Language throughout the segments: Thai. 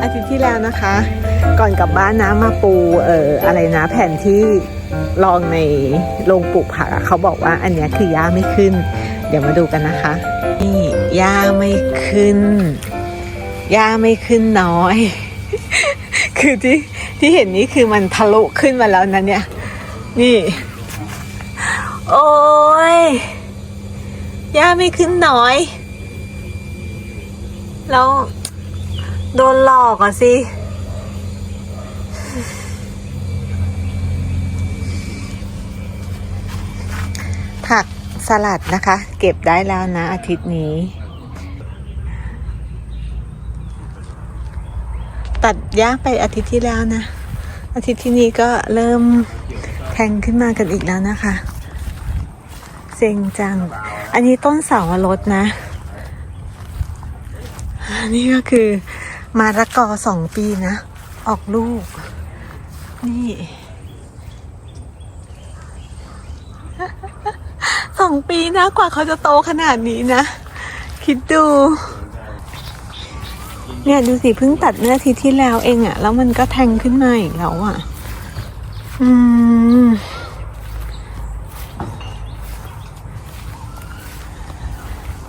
อาทิตย์ที่แล้วนะคะ ก่อนกลับบ้านนะมาปูเอ่ออะไรนะแผ่นที่ลองในโรงปลูกผักเขาบอกว่าอันนี้คือหญ้าไม่ขึ้น เดี๋ยวมาดูกันนะคะ นี่หญ้าไม่ขึ้นหญ้าไม่ขึ้นน้อย คือที่ที่เห็นนี้คือมันทะลุขึ้นมาแล้วนะเนี่ย นี่ โอ้ยหญ้าไม่ขึ้นน้อย แล้ว โดนหลอกอะสิ ผักสลัดนะคะ เก็บได้แล้วนะ อาทิตย์นี้ ตัดย่างไปอาทิตย์ที่แล้วนะ อาทิตย์ที่นี้ก็เริ่มแทงขึ้นมากันอีกแล้วนะคะ เซ็งจัง อันนี้ต้นเสาวรสนะ นนี้ก็คือมาระกอสองปีนะ ออกลูก นี่ สองปีนะกว่าเขาจะโตขนาดนี้นะ คิดดู เนี่ยดูสิเพิ่งตัดเมื่ออาทิตย์ที่แล้วเองอะแล้วมันก็แทงขึ้นมาอีกแล้วอะอืม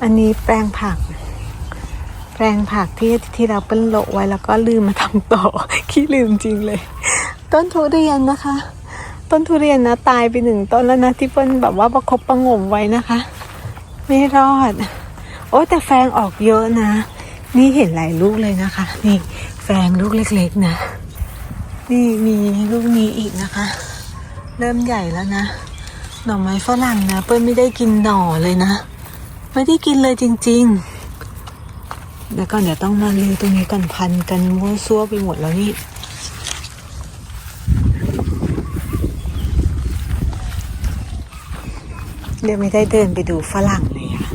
อันนี้แปลงผัก แปลงผักที่ที่เราเปิ้ลโลไว้แล้วก็ลืมมาทำต่อ ขี้ลืมจริงเลย ต้นทุเรียนนะคะ ต้นทุเรียนนะตายไปหนึ่งต้นแล้วนะที่เปิ้ลแบบว่าประคบประงมไว้นะคะ ไม่รอด โอ้แต่แฟงออกเยอะนะ นี่เห็นหลายลูกเลยนะคะ นี่แฟงลูกเล็กๆนะ นี่มีลูกนี้อีกนะคะ เริ่มใหญ่แล้วนะ หน่อไม้ฝรั่งนะ เปิ้ลไม่ได้กินหน่อเลยนะ ไม่ได้กินเลยจริง ๆ เดี๋ยวก่อนเดี๋ยวต้องมาลือตรงนี้กันพันกันมั่วซั่วไปหมดแล้วนี่เดี๋ยวไม่ได้เดินไปดูฝรั่งเลยอะ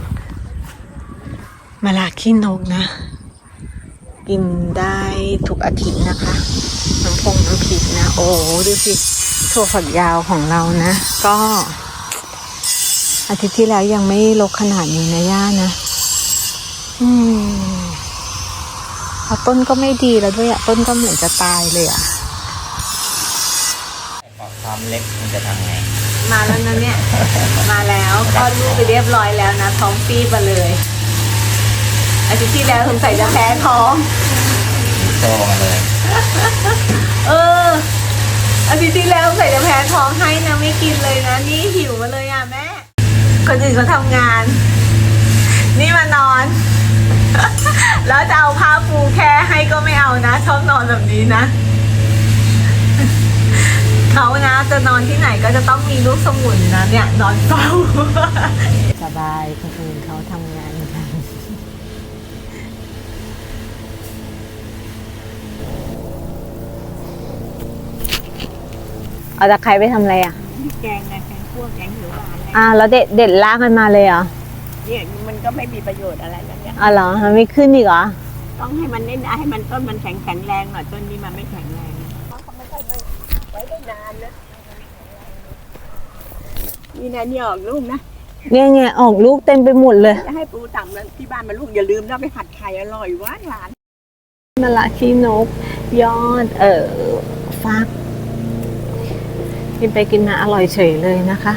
มาลาขี้นกนะ กินได้ทุกอาทิตย์นะคะ น้ำพงน้ำพริกนะ โอ้ดูสิถั่วฝักยาวของเรานะ ก็ อาทิตย์ที่แล้วยังไม่ลกขนาดนี้นะย่านะ อืมเอาต้นก็ไม่ดีแล้วด้วยอะต้นก็เหมือนจะตายเลยอะออกความเล็กมันจะทำไง มาแล้วนะเนี่ย มาแล้วคลอดลูกไปเรียบร้อยแล้วนะท้องปีบมาเลยอาทิตย์ที่แล้วสงสัยจะแพ้ท้องโตมาเลย เอออาทิตย์ที่แล้วสงสัยจะแพ้ท้องให้นะไม่กินเลยนะ นี่หิวมาเลยอะแม่คนอื่นเขาทำงาน นี่มานอน แล้วจะเอาผ้าปูแค่ให้ก็ไม่เอานะ ชอบนอนแบบนี้นะ เขานะจะนอนที่ไหนก็จะต้องมีลูกสมุนนะ เนี่ย นอนเฝ้า สบายคนอื่นเขาทำงานกันเอาตะไคร้ไปทำอะไรอะ แกงไงแกงคั่วแกงเขียวหวานอะไรอ่าแล้วเด็ดเด็ดลากมันมาเลยเหรอ เนี่ยมันก็ไม่มีประโยชน์อะไรแล้วเนี่ยอ๋อเหรอมันไม่ขึ้นอีกเหรอ ต้องให้มันเน้นให้มันต้นมันแข็งแข็งแรงหน่อยต้นนี้มันไม่แข็งแรงเขาไม่ค่อยไว้ได้นานนะนี่นะนี่ออกลูกนะเนี่ยไงออกลูกเต็มไปหมดเลยจะให้ปูต่ำนะที่บ้านมันลูกอย่าลืมนะไปผัดไข่อร่อยหวานหวานมะละขี้นก ยอด เอ่อฟักกินไปกินมาอร่อยเฉยเลยนะคะ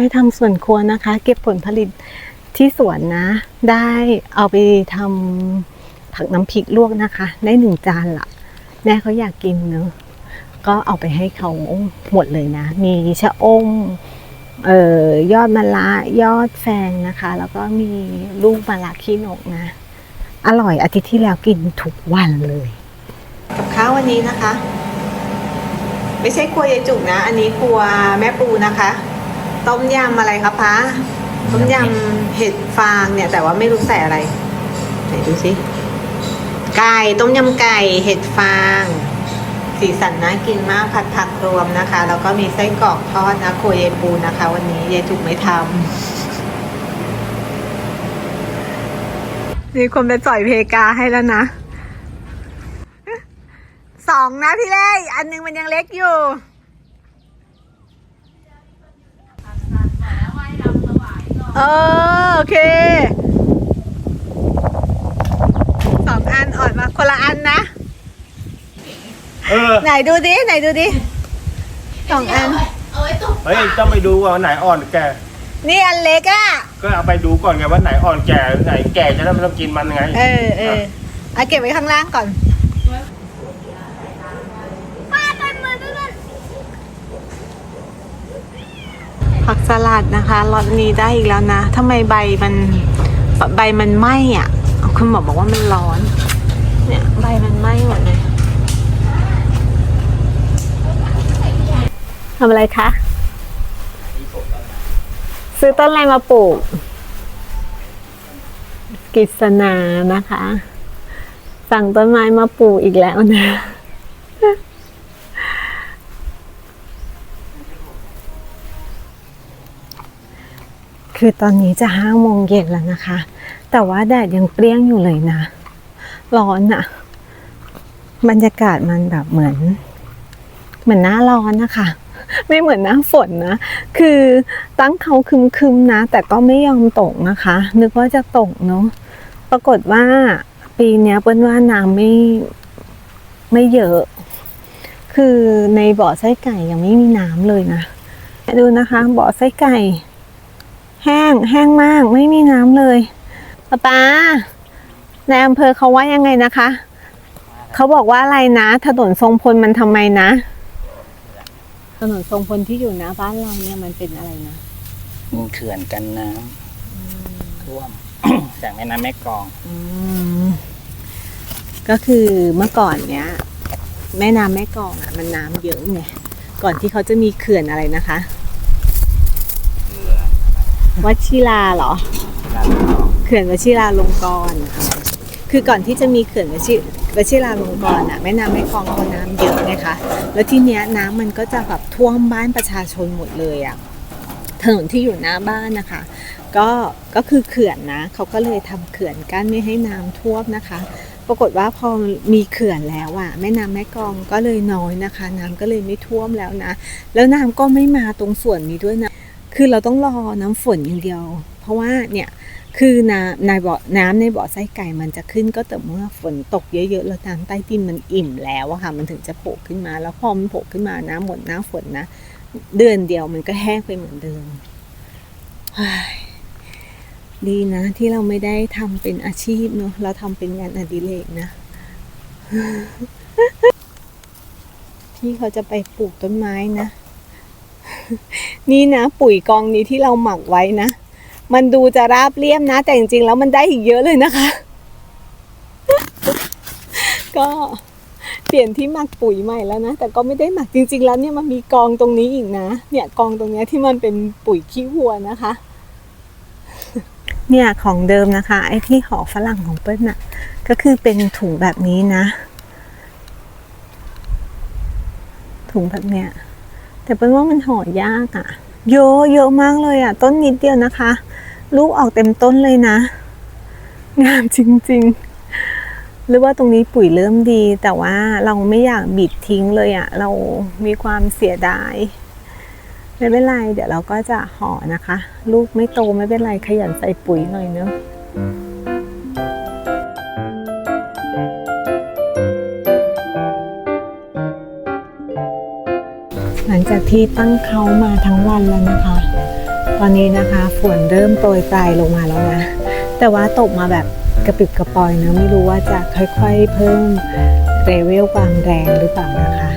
โอ้ทำสวนครัวนะคะ เก็บผลผลิตที่สวนนะ ได้เอาไปทำผักน้ำพริกลวกนะคะ ได้หนึ่งจานละแม่เขาอยากกินเนอะก็เอาไปให้เขาหมดเลยนะ มีชะอมเอ่อยอดมะละยอดแฟงนะคะ แล้วก็มีลูกมะละขี้นกนะ อร่อยอาทิตย์ที่แล้วกินทุกวันเลยกับข้าววันนี้นะคะ ไม่ใช่ครัวยายจุกนะ อันนี้ครัวแม่ปูนะคะ ต้มยำอะไรคะพะต้มยำเห็ดฟางเนี่ย แต่ว่าไม่รู้ใส่อะไรไหนดูสิไก่ต้มยำไก่เห็ดฟาง สีสันน่ากินมากผัดผักรวมนะคะ แล้วก็มีไส้กรอกทอดนะครัวยปูนะคะ วันนี้ยายจุกไม่ทำมีคนไปจ่อยเพกาให้แล้วนะสองนะพี่เล่ อันหนึงมันยังเล็กอยู่ ออโอเคสองอันอ่อนมาคนละอันนะ เออ ไหนดูดิไหนดูดิสองอันเฮ้ยต้องไปดูว่าไหนอ่อนแก่ นี่อันเล็กอะ ก็เอาไปดูก่อนไงว่าไหนอ่อนแก่ไหนแก่จะได้ไม่ต้องกินมันไง เออเออเอาเก็บไว้ข้างล่างก่อน ผักสลัดนะคะรอตนี้ได้อีกแล้วนะทำไมใบมันใบมันไหม้อะคุณหมอบอกว่ามันร้อน เนี่ยใบมันไหม้หมดเลยทำอะไรคะ ซื้อต้นอะไรมาปลูก กิษณานะคะ สั่งต้นไม้มาปลูกอีกแล้วนะ คือตอนนี้จะห้าโมงเย็นแล้วนะคะ แต่ว่าแดดยังเปรี้ยงอยู่เลยนะ ร้อนอะบรรยากาศมันแบบเหมือน เหมือนหน้าร้อนนะคะ ไม่เหมือนหน้าฝนนะ คือตั้งเขาคึมๆนะ แต่ก็ไม่ยอมตกนะคะ นึกว่าจะตกเนาะ ปรากฏว่าปีนี้เปิ้ลว่าน้ำไม่ไม่เยอะ คือในบ่อไส้ไก่ยังไม่มีน้ำเลยนะ ดูนะคะ บ่อไส้ไก่ แห้งแห้งมากไม่มีน้ำเลยป้าป๊าในอำเภอเขาว่ายังไงนะคะ เขาบอกว่าอะไรนะ ถนนทรงพลมันทำไมนะ ถนนทรงพลที่อยู่หน้าบ้านเราเนี่ยมันเป็นอะไรนะมีเขื่อนกันน้ำท่วม จากแม่น้ำแม่กลองอืมก็คือเมื่อก่อนเนี้ย แม่น้ำแม่กลองอะ มันน้ำเยอะไงก่อนที่เขาจะมีเขื่อนอะไรนะคะ วัชิราเหรอ เขื่อนวชิราลงกรณ์คือก่อนที่จะมีเขื่อนวชิวชิราลงกรณ์อะแม่น้ำแม่กลองเขาน้ำเยอะไงคะแล้วทีเนี้ยน้ำมันก็จะแบบท่วมบ้านประชาชนหมดเลยอะถนนที่อยู่หน้าบ้านนะคะ ก็ก็คือเขื่อนนะเขาก็เลยทำเขื่อนกั้นไม่ให้น้ำท่วมนะคะ ปรากฏว่าพอมีเขื่อนแล้วอะแม่น้ำแม่กลองก็เลยน้อยนะคะ น้ำก็เลยไม่ท่วมแล้วนะ แล้วน้ำก็ไม่มาตรงส่วนนี้ด้วยนะ คือเราต้องรอน้ำฝนอย่างเดียว เพราะว่าเนี่ยคือน้ำในบ่อน้ำในบ่อไส้ไก่มันจะขึ้นก็แต่เมื่อฝนตกเยอะๆแล้วน้ำใต้ดินมันอิ่มแล้วอะค่ะมันถึงจะโผล่ขึ้นมา แล้วพอมันโผล่ขึ้นมาน้ำหมดน้ำฝนนะเดือนเดียวมันก็แห้งไปเหมือนเดิมดีนะที่เราไม่ได้ทำเป็นอาชีพเนอะเราทำเป็นงานอดิเรกนะ พี่เขาจะไปปลูกต้นไม้นะ นี่นะ ปุ๋ยกองนี้ที่เราหมักไว้นะ มันดูจะราบเรียบนะ แต่จริงๆแล้วมันได้อีกเยอะเลยนะคะ ก็เปลี่ยนที่หมักปุ๋ยใหม่แล้วนะ แต่ก็ไม่ได้หมักจริง ๆ แล้วเนี่ยมันมีกองตรงนี้อีกนะ เนี่ยกองตรงนี้ที่มันเป็นปุ๋ยขี้วัวนะคะ เนี่ยของเดิมนะคะ ไอ้ที่ห่อฝรั่งของเปิ้ลน่ะ ก็คือเป็นถุงแบบนี้นะ ถุงแบบเนี้ย แต่เป็นว่ามันห่อยากอะ่ะ เยอะเยอะมากเลยอะ่ะ ต้นนิดเดียวนะคะ ลูกออกเต็มต้นเลยนะ งามจริง ๆ หรือว่าตรงนี้ปุ๋ยเริ่มดี แต่ว่าเราไม่อยากบิดทิ้งเลยอะ่ะ เรามีความเสียดายไม่เป็นไร เดี๋ยวเราก็จะห่อนะคะ ลูกไม่โตไม่เป็นไรขยันใส่ปุ๋ยหน่อยเนอะ ที่ตั้งเขามาทั้งวันแล้วนะคะ ตอนนี้นะคะฝนเริ่มโปรยปลายลงมาแล้วนะ แต่ว่าตกมาแบบกระปิบกระปอยนะไม่รู้ว่าจะค่อยๆเพิ่มเรเวลความแรงหรือเปล่านะคะ